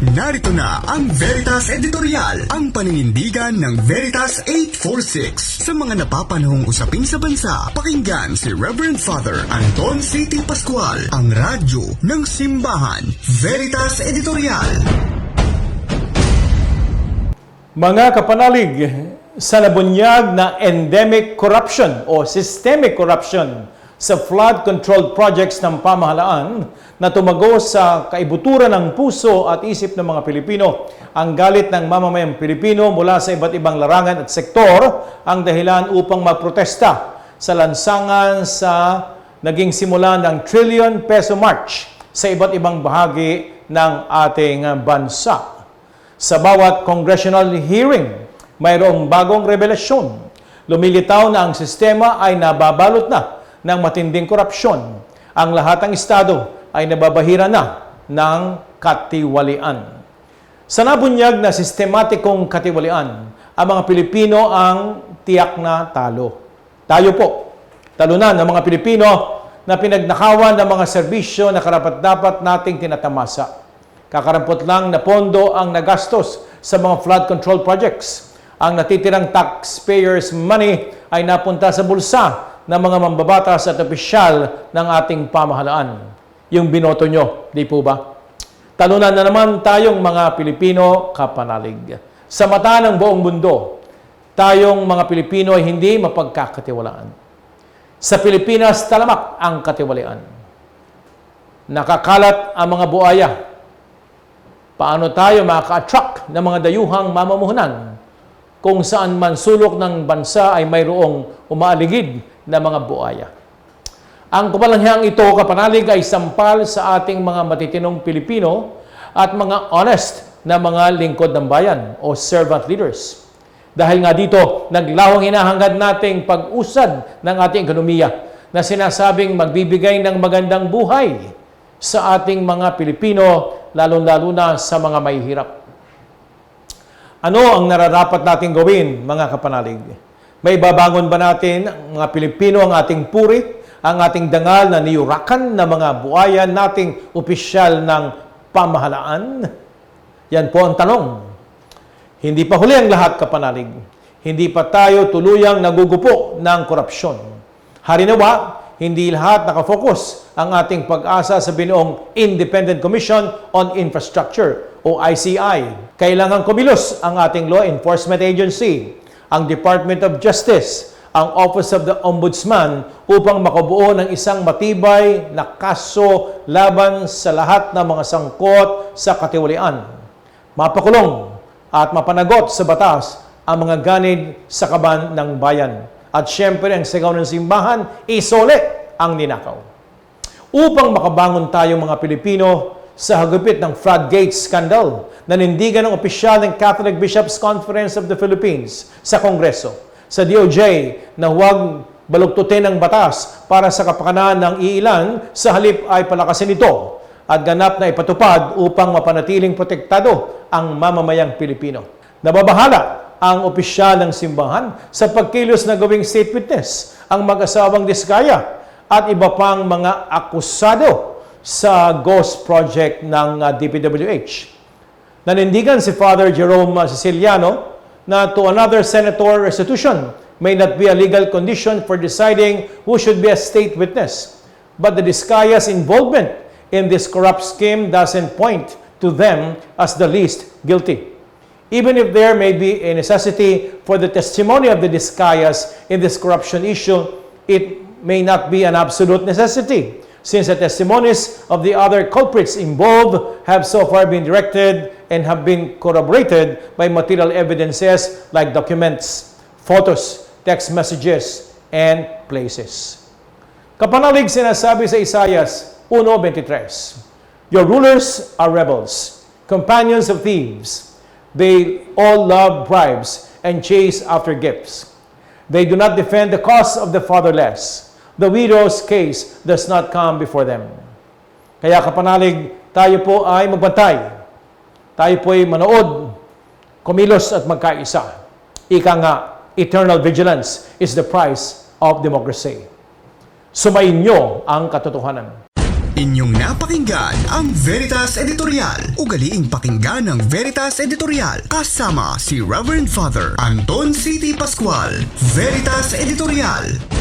Narito na ang Veritas Editorial, ang paninindigan ng Veritas 846 sa mga napapanahong usapin sa bansa. Pakinggan si Reverend Father Anton C.T. Pascual, ang radyo ng simbahan. Veritas Editorial. Mga kapanalig, sa nabunyag na endemic corruption o systemic corruption sa flood control projects ng pamahalaan na tumago sa kaibuturan ng puso at isip ng mga Pilipino. Ang galit ng mamamayang Pilipino mula sa iba't ibang larangan at sektor ang dahilan upang magprotesta sa lansangan sa naging simula ng trillion peso march sa iba't ibang bahagi ng ating bansa. Sa bawat congressional hearing, mayroong bagong revelasyon. Lumilitaw na ang sistema ay nababalot na ng matinding korupsyon. Ang lahat ng estado ay nababahira na ng katiwalian. Sa nabunyag na sistematikong katiwalian, ang mga Pilipino ang tiyak na talo. Tayo po, talunan ng mga Pilipino na pinagnakawan ng mga serbisyo na karapat-dapat nating tinatamasa. Kakarampot lang na pondo ang nagastos sa mga flood control projects. Ang natitirang taxpayers' money ay napunta sa bulsa ng mga mambabatas at opisyal ng ating pamahalaan. Yung binoto nyo, di po ba? Talunan na naman tayong mga Pilipino kapanalig. Sa mata ng buong mundo, tayong mga Pilipino ay hindi mapagkakatiwalaan. Sa Pilipinas, talamak ang katiwalian. Nakakalat ang mga buaya. Paano tayo makaka-attract ng mga dayuhang mamumuhunan kung saan man sulok ng bansa ay mayroong umaaligid na mga buaya. Ang kapalanghang ito, kapanalig, ay sampal sa ating mga matitinong Pilipino at mga honest na mga lingkod ng bayan o servant leaders. Dahil nga dito, naglawang hinahangad nating pag-usad ng ating ekonomiya na sinasabing magbibigay ng magandang buhay sa ating mga Pilipino, lalong-lalo na sa mga may hirap. Ano ang nararapat nating gawin, mga kapanalig? May babangon ba natin, mga Pilipino, ang ating puri, ang ating dangal na niyurakan na mga buaya nating opisyal ng pamahalaan? Yan po ang tanong. Hindi pa huli ang lahat, kapanalig. Hindi pa tayo tuluyang nagugupo ng korupsyon. Harinawa, hindi lahat nakafocus ang ating pag-asa sa binuong Independent Commission on Infrastructure o ICI. Kailangan kumilos ang ating law enforcement agency, ang Department of Justice, ang Office of the Ombudsman upang makabuo ng isang matibay na kaso laban sa lahat ng mga sangkot sa katiwalian. Mapakulong at mapanagot sa batas ang mga ganid sa kaban ng bayan. At syempre ang sigaw ng simbahan, isole ang ninakaw. Upang makabangon tayo mga Pilipino sa hagupit ng floodgate scandal, nanindigan ng opisyal ng Catholic Bishops Conference of the Philippines sa Kongreso, sa DOJ na huwag baluktutin ang batas para sa kapakanan ng iilan sa halip ay palakasin ito at ganap na ipatupad upang mapanatiling protektado ang mamamayang Pilipino. Nababahala ang opisyal ng simbahan sa pagkilos na gawing state witness ang mag-asawang diskaya at iba pang mga akusado sa ghost project ng uh, DPWH. Nanindigan si Father Jerome uh, Siciliano na to another senator restitution may not be a legal condition for deciding who should be a state witness. But the Discaya's involvement in this corrupt scheme doesn't point to them as the least guilty. Even if there may be a necessity for the testimony of the Discayas in this corruption issue, it may not be an absolute necessity, since the testimonies of the other culprits involved have so far been directed and have been corroborated by material evidences like documents, photos, text messages, and places. Kapanalig sinasabi sa Isayas 1.23, Your rulers are rebels, companions of thieves. They all love bribes and chase after gifts. They do not defend the cause of the fatherless. The widow's case does not come before them. Kaya kapanalig, tayo po ay magbantay. Tayo po ay manood, kumilos at magkaisa. Ika nga, eternal vigilance is the price of democracy. Sumayin nyo ang katotohanan. Inyong napakinggan ang Veritas Editorial. Ugaliing pakinggan ang Veritas Editorial kasama si Reverend Father Anton City Pascual. Veritas Editorial.